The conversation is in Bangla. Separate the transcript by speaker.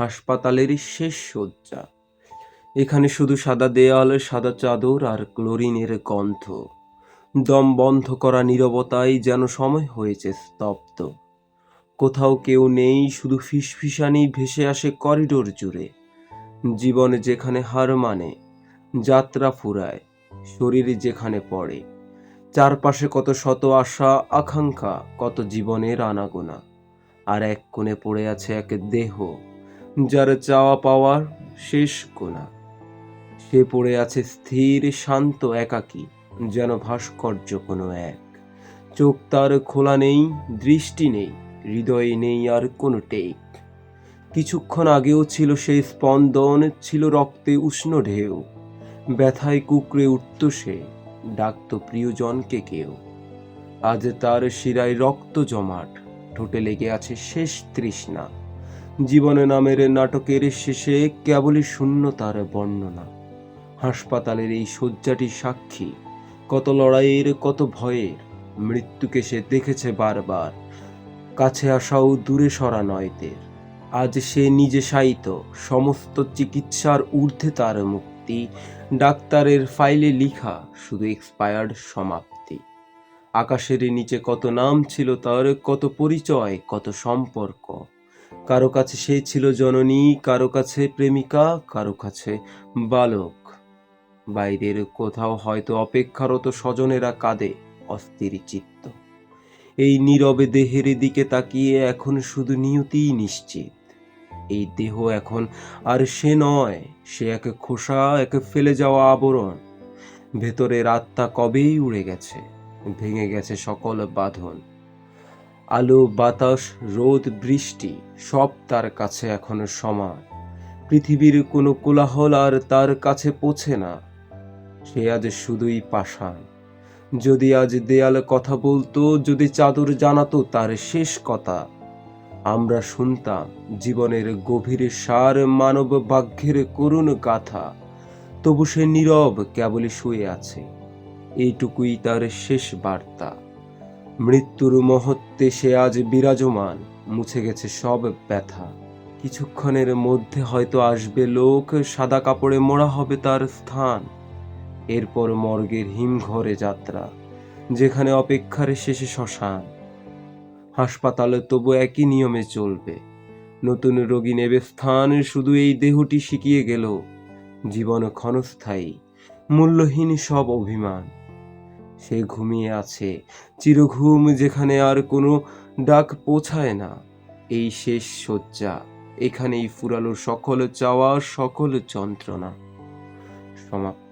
Speaker 1: হাসপাতালের শেষ শয্যা। এখানে শুধু সাদা দেয়াল, সাদা চাদর আর ক্লোরিনের গন্ধ। দম বন্ধ করা নীরবতায় যেন সময় হয়েছে স্তব্ধ। কোথাও কেউ নেই, শুধু ফিসফিসানি ভেসে আসে করিডোর জুড়ে। জীবন যেখানে হার মানে যাত্রা ফুরায়, শরীর যেখানে পড়ে। চারপাশে কত শত আশা, আকাঙ্ক্ষা, কত জীবনের আনাগোনা। আর এক কোণে পড়ে আছে এক দেহ। যার চাওয়া পাওয়ার শেষ কোনা সে পড়ে আছে স্থির, শান্ত, একাকী, যেন ভাস্কর্য কোনো এক। চোখ তার খোলা নেই, দৃষ্টি নেই, হৃদয়ে নেই আর কোনো টেক। কিছুক্ষণ আগেও ছিল সেই স্পন্দন, ছিল রক্তে উষ্ণ ঢেউ। ব্যথায় কুকড়ে উঠত সে, ডাকত প্রিয়জনকে কেউ। আজ তার শিরায় রক্ত জমাট, ঠোঁটে লেগে আছে শেষ তৃষ্ণা। জীবনে নামের নাটকের শেষে কেবলই শূন্য তার বর্ণনা। হাসপাতালের এই শয্যাটি সাক্ষী। কত লড়াইয়ের, কত ভয়ের। মৃত্যুকে সে দেখেছে বারবার। কাছে আসাও দূরে সরা নয়তের আজ সে নিজে সাইত, সমস্ত চিকিৎসার ঊর্ধ্বে তার মুক্তি। ডাক্তারের ফাইলে লিখা, শুধু এক্সপায়ার্ড সমাপ্তি। আকাশের নিচে কত নাম ছিল তার, কত পরিচয়, কত সম্পর্ক। কারও কাছে সে ছিল জননী, কারও কাছে প্রেমিকা, কারও কাছে বালক। বাইরের কোথাও হয়তো অপেক্ষারত স্বজনেরা কাঁদে অস্থির চিত্ত। এই নীরবে দেহের দিকে তাকিয়ে এখন শুধু নিয়তিই নিশ্চিত। এই দেহ এখন আর সে নয়, সে এক খোসা, এক ফেলে যাওয়া আবরণ। ভেতরের আত্মা কবেই উড়ে গেছে, ভেঙে গেছে সকল বাঁধন। আলো, বাতাস, রোদ, বৃষ্টি সব তার কাছে এখনও সমান। পৃথিবীর কোনো কোলাহল আর তার কাছে পৌঁছে না। সে আজ শুধুই পাষাণ। যদি আজ দেয়াল কথা বলতো, যদি চাদর জানাতো, তার শেষ কথা। আমরা শুনতাম জীবনের গভীর সার মানব বাঘ্যের করুণ গাথা। তবু সে নীরব কেবলই শুয়ে আছে। এইটুকুই তার শেষ বার্তা। মৃত্যুর মহত্বে সে আজ বিরাজমান। মুছে গেছে সব ব্যথা। কিছুক্ষণের মধ্যে হয়তো আসবে লোক, সাদা কাপড়ে মোড়া হবে তার স্থান। এরপর মর্গের হিমঘরে যাত্রা, যেখানে অপেক্ষার শেষে শ্মশান। হাসপাতালে তবু একই নিয়মে চলবে। নতুন রোগী নেবে স্থান, শুধু এই দেহটি শিখিয়ে গেল। জীবন ক্ষণস্থায়ী, মূল্যহীন সব অভিমান। সে ঘুমিয়ে আছে। চিরঘুম যেখানে আর কোনো ডাক পৌঁছায় না। এই শেষ শয্যা, এখানেই ফুরালো সকল চাওয়া, সকল যন্ত্রণা। সমাপ্ত।